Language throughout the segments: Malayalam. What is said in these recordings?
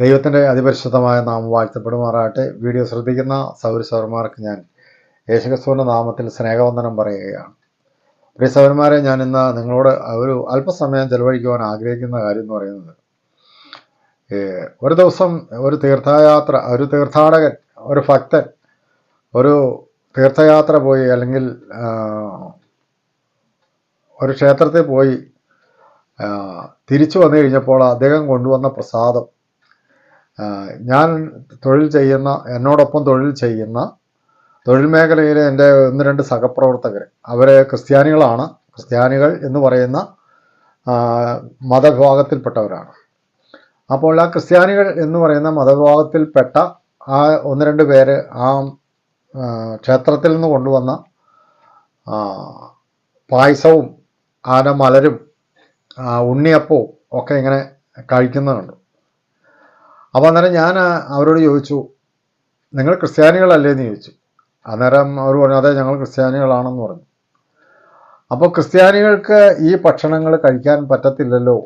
ദൈവത്തിന്റെ അതിപരിശുദ്ധമായ നാമം വാഴ്ത്തപ്പെടുമാറാകട്ടെ. വീഡിയോ ശ്രദ്ധിക്കുന്ന സൗര സൗരന്മാർക്ക് ഞാൻ യേശുക്രിസ്തുവിന്റെ നാമത്തിൽ സ്നേഹവന്ദനം പറയുകയാണ്. പ്രിയ ഞാൻ ഇന്ന് നിങ്ങളോട് ഒരു അല്പസമയം ചെലവഴിക്കുവാൻ ആഗ്രഹിക്കുന്ന കാര്യം എന്ന് പറയുന്നത് ഒരു ദിവസം ഒരു തീർത്ഥയാത്ര ഒരു തീർത്ഥാടകൻ ഒരു ഭക്തൻ ഒരു തീർത്ഥയാത്ര പോയി അല്ലെങ്കിൽ ഒരു ക്ഷേത്രത്തിൽ പോയി തിരിച്ചു വന്നു കഴിഞ്ഞപ്പോൾ അദ്ദേഹം കൊണ്ടുവന്ന പ്രസാദം ഞാൻ തൊഴിൽ ചെയ്യുന്ന എന്നോടൊപ്പം തൊഴിൽ ചെയ്യുന്ന തൊഴിൽ മേഖലയിലെ എന്റെ ഒന്ന് രണ്ട് സഹപ്രവർത്തകർ. അവർ ക്രിസ്ത്യാനികളാണ്. ക്രിസ്ത്യാനികൾ എന്ന് പറയുന്ന മതവിഭാഗത്തിൽപ്പെട്ടവരാണ്. അപ്പോൾ ആ ക്രിസ്ത്യാനികൾ എന്ന് പറയുന്ന മതവിഭാഗത്തിൽപ്പെട്ട ആ ഒന്ന് രണ്ട് പേര് ആ ക്ഷേത്രത്തിൽ നിന്ന് കൊണ്ടുവന്ന പായസവും ആന മലരും ഉണ്ണിയപ്പവും ഒക്കെ ഇങ്ങനെ കഴിക്കുന്നത് കണ്ടു അപ്പോൾ അന്നേരം ഞാൻ അവരോട് ചോദിച്ചു നിങ്ങൾ ക്രിസ്ത്യാനികളല്ലേ? എന്ന് ചോദിച്ചു. അന്നേരം അവർ പറഞ്ഞു അതെ ഞങ്ങൾ ക്രിസ്ത്യാനികളാണെന്ന് പറഞ്ഞു. അപ്പോൾ ക്രിസ്ത്യാനികൾക്ക് ഈ ഭക്ഷണങ്ങൾ കഴിക്കാൻ പറ്റത്തില്ലല്ലോ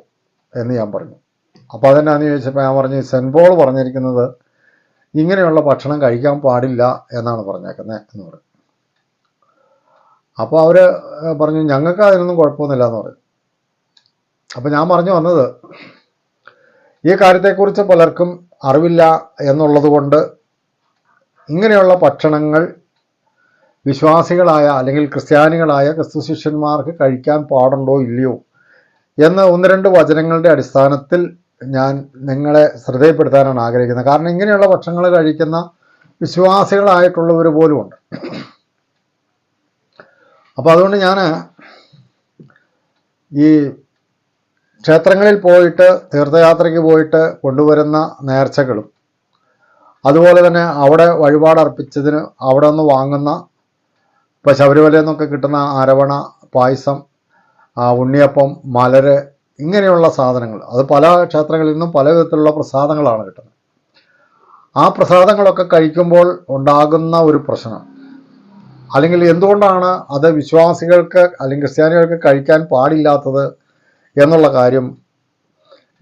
എന്ന് ഞാൻ പറഞ്ഞു. അപ്പോൾ അതെന്നാന്ന് ചോദിച്ചപ്പോൾ ഞാൻ പറഞ്ഞു സെന്റ് പോൾ പറഞ്ഞിരിക്കുന്നത് ഇങ്ങനെയുള്ള ഭക്ഷണം കഴിക്കാൻ പാടില്ല എന്നാണ് പറഞ്ഞേക്കുന്നത് എന്ന് പറഞ്ഞു. അപ്പോൾ അവർ പറഞ്ഞു ഞങ്ങൾക്ക് അതിനൊന്നും കുഴപ്പമൊന്നുമില്ല എന്ന് പറഞ്ഞു. അപ്പോൾ ഞാൻ പറഞ്ഞു വന്നത് ഈ കാര്യത്തെക്കുറിച്ച് പലർക്കും അറിവില്ല എന്നുള്ളതുകൊണ്ട് ഇങ്ങനെയുള്ള ഭക്ഷണങ്ങൾ വിശ്വാസികളായ അല്ലെങ്കിൽ ക്രിസ്ത്യാനികളായ ക്രിസ്തു ശിഷ്യന്മാർക്ക് കഴിക്കാൻ പാടുണ്ടോ ഇല്ലയോ എന്ന് ഒന്ന് രണ്ട് വചനങ്ങളുടെ അടിസ്ഥാനത്തിൽ ഞാൻ നിങ്ങളെ ശ്രദ്ധയപ്പെടുത്താനാണ് ആഗ്രഹിക്കുന്നത്. കാരണം ഇങ്ങനെയുള്ള ഭക്ഷണങ്ങൾ കഴിക്കുന്ന വിശ്വാസികളായിട്ടുള്ളവർ പോലും ഉണ്ട് അപ്പോൾ അതുകൊണ്ട് ഞാൻ ഈ ക്ഷേത്രങ്ങളിൽ പോയിട്ട് തീർത്ഥയാത്രയ്ക്ക് പോയിട്ട് കൊണ്ടുവരുന്ന നേർച്ചകളും അതുപോലെ തന്നെ അവിടെ വഴിപാട് അർപ്പിച്ചതിന് അവിടെ നിന്ന് വാങ്ങുന്ന ഇപ്പോൾ ശബരിമലയിൽ നിന്നൊക്കെ കിട്ടുന്ന അരവണ പായസം ഉണ്ണിയപ്പം മലര് ഇങ്ങനെയുള്ള സാധനങ്ങൾ. അത് പല ക്ഷേത്രങ്ങളിൽ നിന്നും പല വിധത്തിലുള്ള പ്രസാദങ്ങളാണ് കിട്ടുന്നത്. ആ പ്രസാദങ്ങളൊക്കെ കഴിക്കുമ്പോൾ ഉണ്ടാകുന്ന ഒരു പ്രശ്നം. അല്ലെങ്കിൽ എന്തുകൊണ്ടാണ് അത് വിശ്വാസികൾക്ക് അല്ലെങ്കിൽ ക്രിസ്ത്യാനികൾക്ക് കഴിക്കാൻ പാടില്ലാത്തത് എന്നുള്ള കാര്യം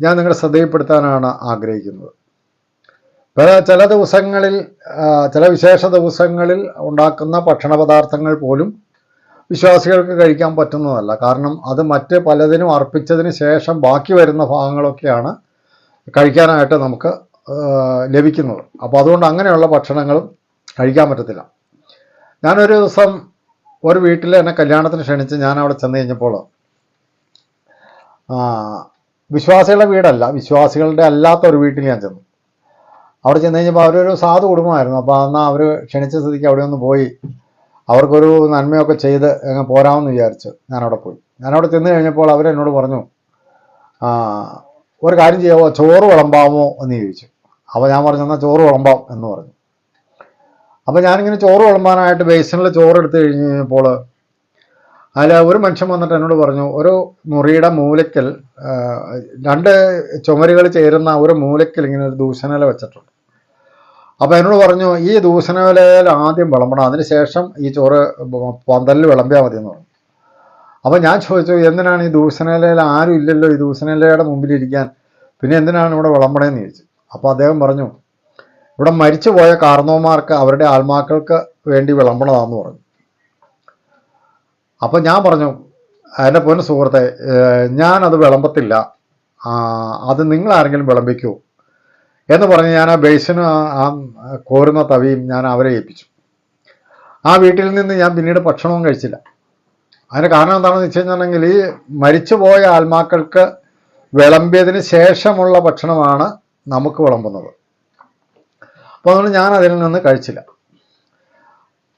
ഞാൻ നിങ്ങളെ ശ്രദ്ധയിൽപ്പെടുത്താനാണ് ആഗ്രഹിക്കുന്നത്. പല ചില ദിവസങ്ങളിൽ ചില വിശേഷ ദിവസങ്ങളിൽ ഉണ്ടാക്കുന്ന ഭക്ഷണ പദാർത്ഥങ്ങൾ പോലും വിശ്വാസികൾക്ക് കഴിക്കാൻ പറ്റുന്നതല്ല. കാരണം അത് മറ്റ് പലതിനും അർപ്പിച്ചതിന് ശേഷം ബാക്കി വരുന്ന ഭാഗങ്ങളൊക്കെയാണ് കഴിക്കാനായിട്ട് നമുക്ക് ലഭിക്കുന്നത്. അപ്പോൾ അതുകൊണ്ട് അങ്ങനെയുള്ള ഭക്ഷണങ്ങളും കഴിക്കാൻ പറ്റത്തില്ല. ഞാനൊരു ദിവസം ഒരു വീട്ടിൽ എന്നെ കല്യാണത്തിന് ക്ഷണിച്ച് ഞാൻ അവിടെ ചെന്ന് കഴിഞ്ഞപ്പോൾ വിശ്വാസികളുടെ വീടല്ല. വിശ്വാസികളുടെ അല്ലാത്ത ഒരു വീട്ടിൽ ഞാൻ ചെന്നു. അവിടെ ചെന്ന് കഴിഞ്ഞപ്പോൾ അവരൊരു സാധു കുടുംബമായിരുന്നു. അപ്പോൾ എന്നാൽ അവർ ക്ഷണിച്ച സ്ഥിതിക്ക് അവിടെ ഒന്ന് പോയി. അവർക്കൊരു നന്മയൊക്കെ ചെയ്ത് അങ്ങ് പോരാമെന്ന് വിചാരിച്ച് ഞാനവിടെ പോയി. ഞാനവിടെ ചെന്ന് കഴിഞ്ഞപ്പോൾ അവരെന്നോട് പറഞ്ഞു ഒരു കാര്യം ചെയ്യാമോ ചോറ് വിളമ്പാമോ എന്ന് ചോദിച്ചു. അപ്പോൾ ഞാൻ പറഞ്ഞു എന്നാൽ ചോറ് വിളമ്പാം എന്ന് പറഞ്ഞു. അപ്പോൾ ഞാനിങ്ങനെ ചോറ് വിളമ്പാനായിട്ട് ബേസിനിൽ ചോറ് എടുത്തു കഴിഞ്ഞ് കഴിഞ്ഞപ്പോൾ അതിൽ ഒരു മനുഷ്യൻ വന്നിട്ട് എന്നോട് പറഞ്ഞു ഒരു മുറിയുടെ മൂലയ്ക്കൽ രണ്ട് ചുമരുകൾ ചേരുന്ന ഒരു മൂലയ്ക്കൽ ഇങ്ങനെ ഒരു ദൂഷണയില വെച്ചിട്ടുണ്ട്. അപ്പോൾ എന്നോട് പറഞ്ഞു ഈ ദൂഷണയിലയിൽ ആദ്യം വിളമ്പണം അതിനുശേഷം ഈ ചോറ് പന്തലിൽ വിളമ്പിയാൽ മതി എന്ന് പറഞ്ഞു. അപ്പോൾ ഞാൻ ചോദിച്ചു എന്തിനാണ് ഈ ദൂഷണയിലയിൽ ആരും ഇല്ലല്ലോ ഈ ദൂഷണയിലയുടെ മുമ്പിൽ ഇരിക്കാൻ പിന്നെ എന്തിനാണ് ഇവിടെ വിളമ്പണേന്ന് ചോദിച്ചു. അപ്പോൾ അദ്ദേഹം പറഞ്ഞു ഇവിടെ മരിച്ചുപോയ കാർന്നോമാർക്ക് അവരുടെ ആത്മാക്കൾക്ക് വേണ്ടി വിളമ്പണതാന്ന് പറഞ്ഞു. അപ്പോൾ ഞാൻ പറഞ്ഞു എന്റെ പോലെ സുഹൃത്തെ ഞാനത് വിളമ്പത്തില്ല. അത് നിങ്ങൾ ആരെങ്കിലും വിളമ്പിക്കൂ. എന്ന് പറഞ്ഞ് ഞാൻ ആ ബേസിന് ആ കോരുന്ന തവിയും ഞാൻ അവരെ ഏൽപ്പിച്ചു. ആ വീട്ടിൽ നിന്ന് ഞാൻ പിന്നീട് ഭക്ഷണവും കഴിച്ചില്ല. അതിന് കാരണം എന്താണെന്ന് വെച്ച് കഴിഞ്ഞിട്ടുണ്ടെങ്കിൽ ഈ മരിച്ചുപോയ ആത്മാക്കൾക്ക് വിളമ്പിയതിന് ശേഷമുള്ള ഭക്ഷണമാണ് നമുക്ക് വിളമ്പുന്നത്. അപ്പോൾ അതുകൊണ്ട് ഞാൻ അതിൽ നിന്ന് കഴിച്ചില്ല.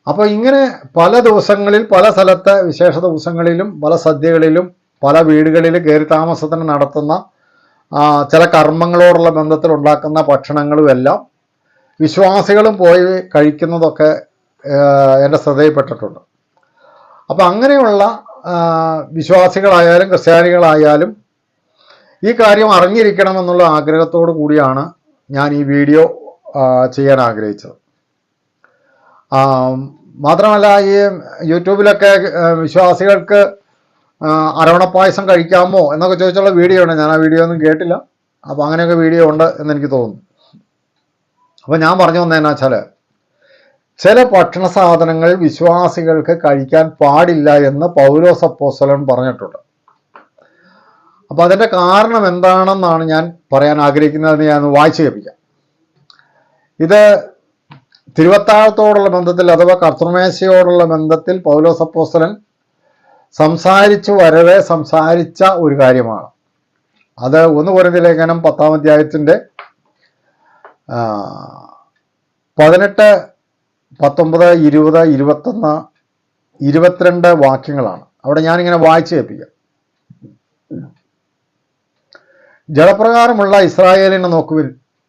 അപ്പോൾ ഇങ്ങനെ പല ദിവസങ്ങളിൽ പല സ്ഥലത്തെ വിശേഷ ദിവസങ്ങളിലും പല സദ്യകളിലും പല വീടുകളിൽ കയറി താമസത്തിന് നടത്തുന്ന ചില കർമ്മങ്ങളോടുള്ള ബന്ധത്തിൽ ഉണ്ടാക്കുന്ന ഭക്ഷണങ്ങളും എല്ലാം വിശ്വാസികളും പോയി കഴിക്കുന്നതൊക്കെ എന്റെ ശ്രദ്ധയിൽപ്പെട്ടിട്ടുണ്ട്. അപ്പോൾ അങ്ങനെയുള്ള വിശ്വാസികളായാലും ക്രിസ്ത്യാനികളായാലും ഈ കാര്യം അറിഞ്ഞിരിക്കണമെന്നുള്ള ആഗ്രഹത്തോടു കൂടിയാണ് ഞാൻ ഈ വീഡിയോ ചെയ്യാൻ ആഗ്രഹിച്ചത്. മാത്രമല്ല ഈ യൂട്യൂബിലൊക്കെ വിശ്വാസികൾക്ക് അരവണപ്പായസം കഴിക്കാമോ എന്നൊക്കെ ചോദിച്ചുള്ള വീഡിയോ ഉണ്ട് ഞാൻ ആ വീഡിയോ ഒന്നും കേട്ടില്ല. അപ്പോൾ അങ്ങനെയൊക്കെ വീഡിയോ ഉണ്ട് എന്നെനിക്ക് തോന്നുന്നു. അപ്പോൾ ഞാൻ പറഞ്ഞു വന്നതെന്നു വെച്ചാൽ ചില ഭക്ഷണ സാധനങ്ങൾ വിശ്വാസികൾക്ക് കഴിക്കാൻ പാടില്ല എന്ന് പൗലോസ് അപ്പോസ്തലൻ പറഞ്ഞിട്ടുണ്ട്. അപ്പോൾ അതിന്റെ കാരണം എന്താണെന്നാണ് ഞാൻ പറയാൻ ആഗ്രഹിക്കുന്നത് ഞാൻ വായിച്ചു കേൾപ്പിക്കാം. ഇത് തിരുവത്താഴത്തോടുള്ള ബന്ധത്തിൽ അഥവാ കർത്തൃമേശയോടുള്ള ബന്ധത്തിൽ പൗലോസപ്പോസ്തലൻ സംസാരിച്ചു വരവേ സംസാരിച്ച ഒരു കാര്യമാണ്. അത് ഒന്ന് കുറഞ്ഞ ലേഖനം പത്താം അധ്യായത്തിന്റെ പതിനെട്ട് പത്തൊമ്പത് ഇരുപത് ഇരുപത്തൊന്ന് ഇരുപത്തിരണ്ട് വാക്യങ്ങളാണ്. അവിടെ ഞാനിങ്ങനെ വായിച്ചു കേൾപ്പിക്കാം. ജലപ്രകാരമുള്ള ഇസ്രായേലിനെ നോക്കുവിൻ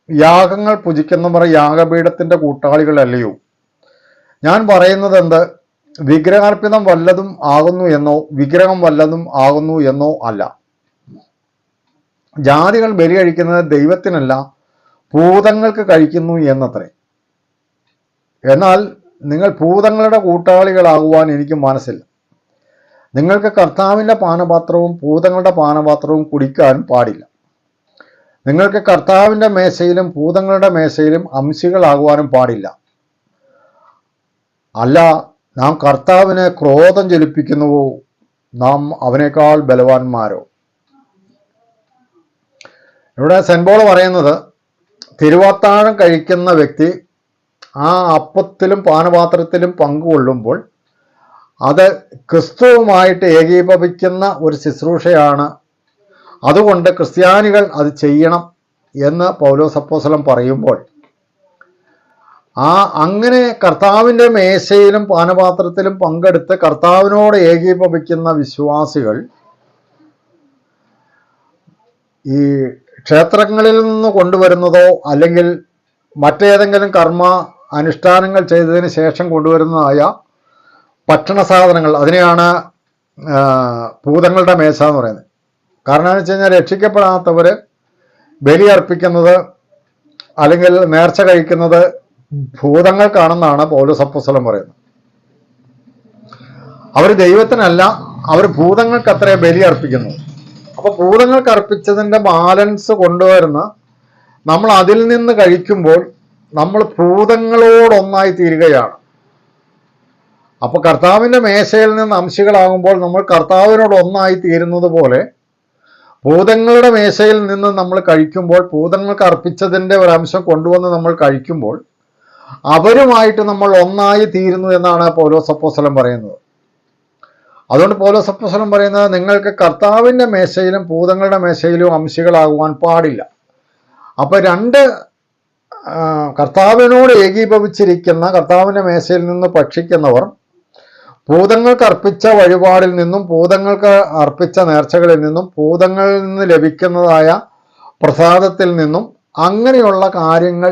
യാഗങ്ങൾ പുജിക്കുന്നവർ യാഗപീഠത്തിന്റെ കൂട്ടാളികളല്ലയോ? ഞാൻ പറയുന്നത് എന്ത്? വിഗ്രഹാർപ്പിതം വല്ലതും ആകുന്നു എന്നോ വിഗ്രഹം വല്ലതും ആകുന്നു എന്നോ അല്ല. ജാതികൾ ബലി കഴിക്കുന്നത് ദൈവത്തിനല്ല ഭൂതങ്ങൾക്ക് കഴിക്കുന്നു എന്നത്രേ. എന്നാൽ നിങ്ങൾ ഭൂതങ്ങളുടെ കൂട്ടാളികളാകുവാൻ എനിക്ക് മനസ്സില്ല. നിങ്ങൾക്ക് കർത്താവിന്റെ പാനപാത്രവും ഭൂതങ്ങളുടെ പാനപാത്രവും കുടിക്കാൻ പാടില്ല. നിങ്ങൾക്ക് കർത്താവിന്റെ മേശയിലും ഭൂതങ്ങളുടെ മേശയിലും അംശികളാകുവാനും പാടില്ല. അല്ല നാം കർത്താവിനെ ക്രോധം ജലിപ്പിക്കുന്നുവോ നാം അവനേക്കാൾ ബലവാന്മാരോ? ഇവിടെ സെൻബോൾ പറയുന്നത് തിരുവാത്താഴം കഴിക്കുന്ന വ്യക്തി ആ അപ്പത്തിലും പാനപാത്രത്തിലും പങ്കുകൊള്ളുമ്പോൾ അത് ക്രിസ്തുവുമായിട്ട് ഏകീഭവിക്കുന്ന ഒരു ശുശ്രൂഷയാണ് അതുകൊണ്ട് ക്രിസ്ത്യാനികൾ അത് ചെയ്യണം എന്ന് പൗലോസ് അപ്പോസ്തലൻ പറയുമ്പോൾ ആ അങ്ങനെ കർത്താവിന്റെ മേശയിലും പാനപാത്രത്തിലും പങ്കെടുത്ത് കർത്താവിനോട് ഏകീഭവിക്കുന്ന വിശ്വാസികൾ ഈ ക്ഷേത്രങ്ങളിൽ നിന്ന് കൊണ്ടുവരുന്നതോ അല്ലെങ്കിൽ മറ്റേതെങ്കിലും കർമ്മ അനുഷ്ഠാനങ്ങൾ ചെയ്തതിന് ശേഷം കൊണ്ടുവരുന്നതായ ഭക്ഷണ സാധനങ്ങൾ അതിനെയാണ് ഭൂതങ്ങളുടെ മേശ എന്ന് പറയുന്നത്. കാരണം എന്ന് വെച്ച് കഴിഞ്ഞാൽ രക്ഷിക്കപ്പെടാത്തവർ ബലി അർപ്പിക്കുന്നത് അല്ലെങ്കിൽ നേർച്ച കഴിക്കുന്നത് ഭൂതങ്ങൾക്കാണെന്നാണ് പൗലോസ് അപ്പസ്വലം പറയുന്നത്. അവർ ദൈവത്തിനല്ല അവർ ഭൂതങ്ങൾക്ക് അത്രേ ബലി അർപ്പിക്കുന്നു. അപ്പൊ ഭൂതങ്ങൾക്ക് അർപ്പിച്ചതിന്റെ ബാലൻസ് കൊണ്ടുവരുന്ന നമ്മൾ അതിൽ നിന്ന് കഴിക്കുമ്പോൾ നമ്മൾ ഭൂതങ്ങളോടൊന്നായി തീരുകയാണ്. അപ്പൊ കർത്താവിന്റെ മേശയിൽ നിന്ന് അംശികളാകുമ്പോൾ നമ്മൾ കർത്താവിനോട് ഒന്നായി തീരുന്നത് പോലെ ഭൂതങ്ങളുടെ മേശയിൽ നിന്ന് നമ്മൾ കഴിക്കുമ്പോൾ ഭൂതങ്ങൾക്ക് അർപ്പിച്ചതിന്റെ ഒരംശം കൊണ്ടുവന്ന് നമ്മൾ കഴിക്കുമ്പോൾ അവരുമായിട്ട് നമ്മൾ ഒന്നായി തീരുന്നു എന്നാണ് പൗലോസ് അപ്പോസ്തലൻ പറയുന്നത്. അതുകൊണ്ട് പൗലോസ് അപ്പോസ്തലൻ പറയുന്നത് നിങ്ങൾക്ക് കർത്താവിന്റെ മേശയിലും ഭൂതങ്ങളുടെ മേശയിലും അംശികളാകുവാൻ പാടില്ല. അപ്പൊ രണ്ട് കർത്താവിനോട് ഏകീഭവിച്ചിരിക്കുന്ന കർത്താവിന്റെ മേശയിൽ നിന്ന് ഭക്ഷിക്കുന്നവർ ഭൂതങ്ങൾക്ക് അർപ്പിച്ച വഴിപാടിൽ നിന്നും ഭൂതങ്ങൾക്ക് അർപ്പിച്ച നേർച്ചകളിൽ നിന്നും ഭൂതങ്ങളിൽ നിന്ന് ലഭിക്കുന്നതായ പ്രസാദത്തിൽ നിന്നും അങ്ങനെയുള്ള കാര്യങ്ങൾ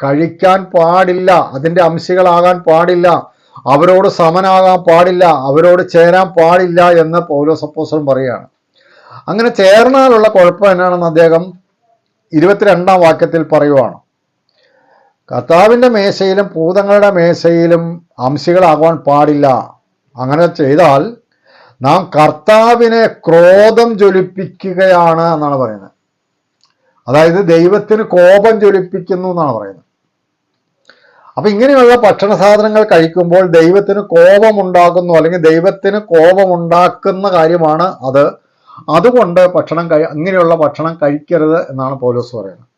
കഴിക്കാൻ പാടില്ല അതിന്റെ അംശികളാകാൻ പാടില്ല അവരോട് സമനാകാൻ പാടില്ല അവരോട് ചേരാൻ പാടില്ല എന്ന് പൗലോസ് അപ്പോസ്തലൻ പറയുകയാണ്. അങ്ങനെ ചേർന്നാലുള്ള കുഴപ്പം എന്നാണെന്ന് അദ്ദേഹം ഇരുപത്തിരണ്ടാം വാക്യത്തിൽ പറയുവാണ്. കർത്താവിന്റെ മേശയിലും ഭൂതങ്ങളുടെ മേശയിലും അംശികളാകുവാൻ പാടില്ല. അങ്ങനെ ചെയ്താൽ നാം കർത്താവിനെ ക്രോധം ജ്വലിപ്പിക്കുകയാണ് എന്നാണ് പറയുന്നത്. അതായത് ദൈവത്തിന് കോപം ജ്വലിപ്പിക്കുന്നു എന്നാണ് പറയുന്നത്. അപ്പൊ ഇങ്ങനെയുള്ള ഭക്ഷണ സാധനങ്ങൾ കഴിക്കുമ്പോൾ ദൈവത്തിന് കോപമുണ്ടാകുന്നു അല്ലെങ്കിൽ ദൈവത്തിന് കോപമുണ്ടാക്കുന്ന കാര്യമാണ് അത്. അതുകൊണ്ട് ഭക്ഷണം കഴി ഇങ്ങനെയുള്ള ഭക്ഷണം കഴിക്കരുത് എന്നാണ് പോലീസ് പറയുന്നത്.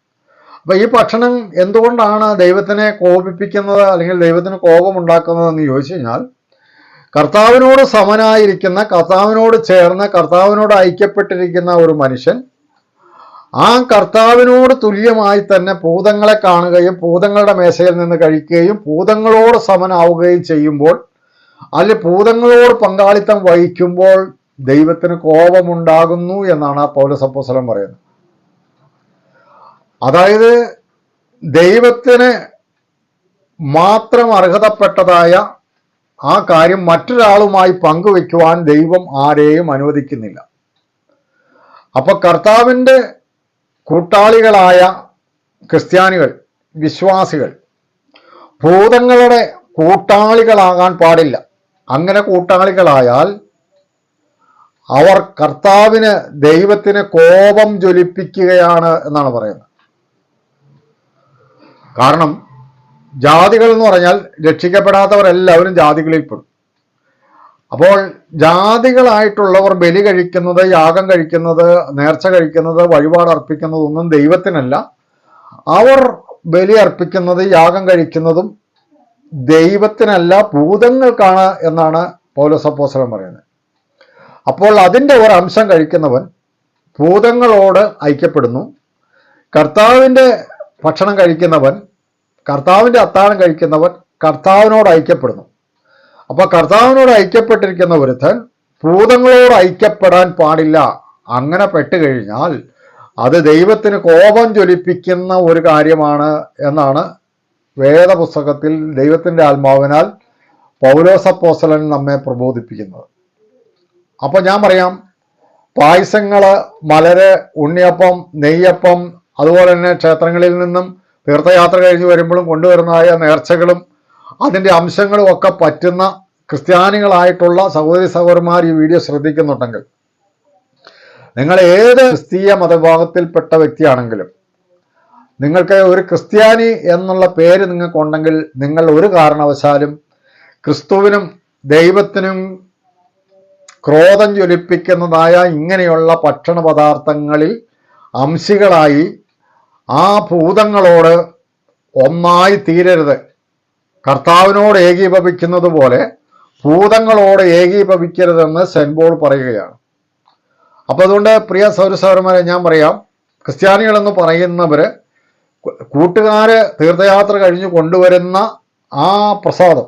അപ്പൊ ഈ ഭക്ഷണം എന്തുകൊണ്ടാണ് ദൈവത്തിനെ കോപിപ്പിക്കുന്നത് അല്ലെങ്കിൽ ദൈവത്തിന് കോപമുണ്ടാക്കുന്നത് എന്ന് ചോദിച്ചു കഴിഞ്ഞാൽ കർത്താവിനോട് സമനായിരിക്കുന്ന കർത്താവിനോട് ചേർന്ന് കർത്താവിനോട് ഐക്യപ്പെട്ടിരിക്കുന്ന ഒരു മനുഷ്യൻ ആ കർത്താവിനോട് തുല്യമായി തന്നെ ഭൂതങ്ങളെ കാണുകയും ഭൂതങ്ങളുടെ മേശയിൽ നിന്ന് കഴിക്കുകയും ഭൂതങ്ങളോട് സമനാവുകയും ചെയ്യുമ്പോൾ അല്ലെ ഭൂതങ്ങളോട് പങ്കാളിത്തം വഹിക്കുമ്പോൾ ദൈവത്തിന് കോപമുണ്ടാകുന്നു എന്നാണ് ആ അപ്പോസ്തലൻ പറയുന്നത്. അതായത് ദൈവത്തിന് മാത്രം അർഹതപ്പെട്ടതായ ആ കാര്യം മറ്റൊരാളുമായി പങ്കുവെക്കുവാൻ ദൈവം ആരെയും അനുവദിക്കുന്നില്ല. അപ്പൊ കർത്താവിന്റെ കൂട്ടാളികളായ ക്രിസ്ത്യാനികൾ വിശ്വാസികൾ ഭൂതങ്ങളുടെ കൂട്ടാളികളാകാൻ പാടില്ല. അങ്ങനെ കൂട്ടാളികളായാൽ അവർ കർത്താവിന് ദൈവത്തിന് കോപം ജ്വലിപ്പിക്കുകയാണ് എന്നാണ് പറയുന്നത്. കാരണം ജാതികൾ എന്ന് പറഞ്ഞാൽ രക്ഷിക്കപ്പെടാത്തവരെല്ലാവരും ജാതികളിൽ പെടും. അപ്പോൾ ജാതികളായിട്ടുള്ളവർ ബലി കഴിക്കുന്നത് യാഗം കഴിക്കുന്നത് നേർച്ച കഴിക്കുന്നത് വഴിപാട് അർപ്പിക്കുന്നതൊന്നും ദൈവത്തിനല്ല. അവർ ബലി അർപ്പിക്കുന്നത് യാഗം കഴിക്കുന്നതും ദൈവത്തിനല്ല ഭൂതങ്ങൾക്കാണ് എന്നാണ് പൗലസപ്പോസലം പറയുന്നത്. അപ്പോൾ അതിന്റെ ഒരു അംശം കഴിക്കുന്നവൻ ഭൂതങ്ങളോട് ഐക്യപ്പെടുന്നു. കർത്താവിന്റെ ഭക്ഷണം കഴിക്കുന്നവൻ കർത്താവിന്റെ അത്താഴം കഴിക്കുന്നവൻ കർത്താവിനോട് ഐക്യപ്പെടുന്നു. അപ്പോൾ കർത്താവിനോട് ഐക്യപ്പെട്ടിരിക്കുന്ന ഒരുത്തൻ ഭൂതങ്ങളോട് ഐക്യപ്പെടാൻ പാടില്ല. അങ്ങനെ പെട്ടുകഴിഞ്ഞാൽ അത് ദൈവത്തിന് കോപം ജ്വലിപ്പിക്കുന്ന ഒരു കാര്യമാണ് എന്നാണ് വേദപുസ്തകത്തിൽ ദൈവത്തിന്റെ ആത്മാവിനാൽ പൗലോസപ്പോസലൻ നമ്മെ പ്രബോധിപ്പിക്കുന്നത്. അപ്പോൾ ഞാൻ പറയാം പായസങ്ങൾ മലര് ഉണ്ണിയപ്പം നെയ്യപ്പം അതുപോലെ തന്നെ ക്ഷേത്രങ്ങളിൽ നിന്നും തീർത്ഥയാത്ര കഴിഞ്ഞ് വരുമ്പോഴും കൊണ്ടുവരുന്നതായ നേർച്ചകളും അതിന്റെ അംശങ്ങളും ഒക്കെ പറ്റുന്ന ക്രിസ്ത്യാനികളായിട്ടുള്ള സഹോദരി സഹോദരന്മാർ ഈ വീഡിയോ ശ്രദ്ധിക്കുന്നുണ്ടെങ്കിൽ. നിങ്ങൾ ഏത് ക്രിസ്തീയ മതവിഭാഗത്തിൽപ്പെട്ട വ്യക്തിയാണെങ്കിലും നിങ്ങൾക്ക് ഒരു ക്രിസ്ത്യാനി എന്നുള്ള പേര് നിങ്ങൾക്കുണ്ടെങ്കിൽ നിങ്ങൾ ഒരു കാരണവശാലും ക്രിസ്തുവിനും ദൈവത്തിനും ക്രോധം ജ്വലിപ്പിക്കുന്നതായ ഇങ്ങനെയുള്ള ഭക്ഷണ പദാർത്ഥങ്ങളിൽ അംശികളായി ആ ഭൂതങ്ങളോട് ഒന്നായി തീരരുത്. കർത്താവിനോട് ഏകീഭവിക്കുന്നത് പോലെ ഭൂതങ്ങളോട് ഏകീഭവിക്കരുതെന്ന് സെന്റ് പോൾ പറയുകയാണ്. അപ്പോൾ അതുകൊണ്ട് പ്രിയ സൗരസൗരന്മാരെ ഞാൻ പറയാം ക്രിസ്ത്യാനികളെന്ന് പറയുന്നവർ കൂട്ടുകാര് തീർത്ഥയാത്ര കഴിഞ്ഞ് കൊണ്ടുവരുന്ന ആ പ്രസാദം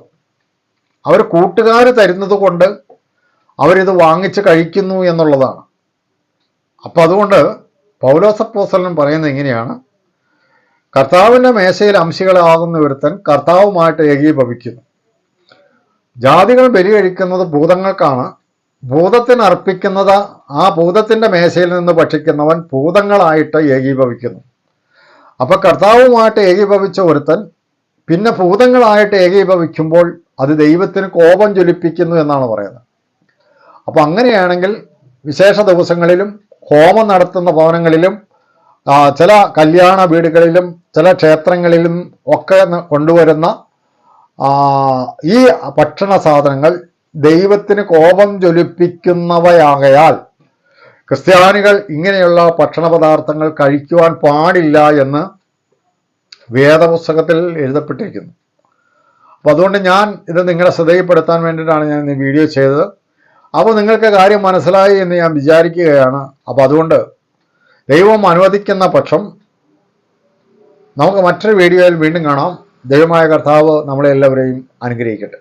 അവർ കൂട്ടുകാർ തരുന്നത് കൊണ്ട് അവരിത് വാങ്ങിച്ച് കഴിക്കുന്നു എന്നുള്ളതാണ്. അപ്പം അതുകൊണ്ട് പൗലോസപ്പോസലൻ പറയുന്നത് ഇങ്ങനെയാണ് കർത്താവിന്റെ മേശയിൽ അംശികളാകുന്ന ഒരുത്തൻ കർത്താവുമായിട്ട് ഏകീഭവിക്കുന്നു. ജാതികൾ ബലി കഴിക്കുന്നത് ഭൂതങ്ങൾക്കാണ്. ഭൂതത്തിന് അർപ്പിക്കുന്നത് ആ ഭൂതത്തിന്റെ മേശയിൽ നിന്ന് ഭക്ഷിക്കുന്നവൻ ഭൂതങ്ങളായിട്ട് ഏകീഭവിക്കുന്നു. അപ്പൊ കർത്താവുമായിട്ട് ഏകീഭവിച്ച ഒരുത്തൻ പിന്നെ ഭൂതങ്ങളായിട്ട് ഏകീഭവിക്കുമ്പോൾ അത് ദൈവത്തിന് കോപം ജ്വലിപ്പിക്കുന്നു എന്നാണ് പറയുന്നത്. അപ്പൊ അങ്ങനെയാണെങ്കിൽ വിശേഷ ദിവസങ്ങളിലും ഹോമം നടത്തുന്ന ഭവനങ്ങളിലും ചില കല്യാണ വീടുകളിലും ചില ക്ഷേത്രങ്ങളിലും ഒക്കെ കൊണ്ടുവരുന്ന ഈ ഭക്ഷണ സാധനങ്ങൾ ദൈവത്തിന് കോപം ജ്വലിപ്പിക്കുന്നവയാകയാൽ ക്രിസ്ത്യാനികൾ ഇങ്ങനെയുള്ള ഭക്ഷണ പദാർത്ഥങ്ങൾ കഴിക്കുവാൻ പാടില്ല എന്ന് വേദപുസ്തകത്തിൽ എഴുതപ്പെട്ടിരിക്കുന്നു. അപ്പോൾ അതുകൊണ്ട് ഞാൻ ഇത് നിങ്ങളെ ശ്രദ്ധയിൽപ്പെടുത്താൻ വേണ്ടിയിട്ടാണ് ഞാൻ ഈ വീഡിയോ ചെയ്തത്. അപ്പോൾ നിങ്ങൾക്ക് കാര്യം മനസ്സിലായി എന്ന് ഞാൻ വിചാരിക്കുകയാണ്. അപ്പോൾ അതുകൊണ്ട് ദൈവം അനുവദിക്കുന്ന പക്ഷം നമുക്ക് മറ്റൊരു വീഡിയോയിൽ വീണ്ടും കാണാം. ദൈവമായ കർത്താവ് നമ്മളെ എല്ലാവരെയും അനുഗ്രഹിക്കട്ടെ.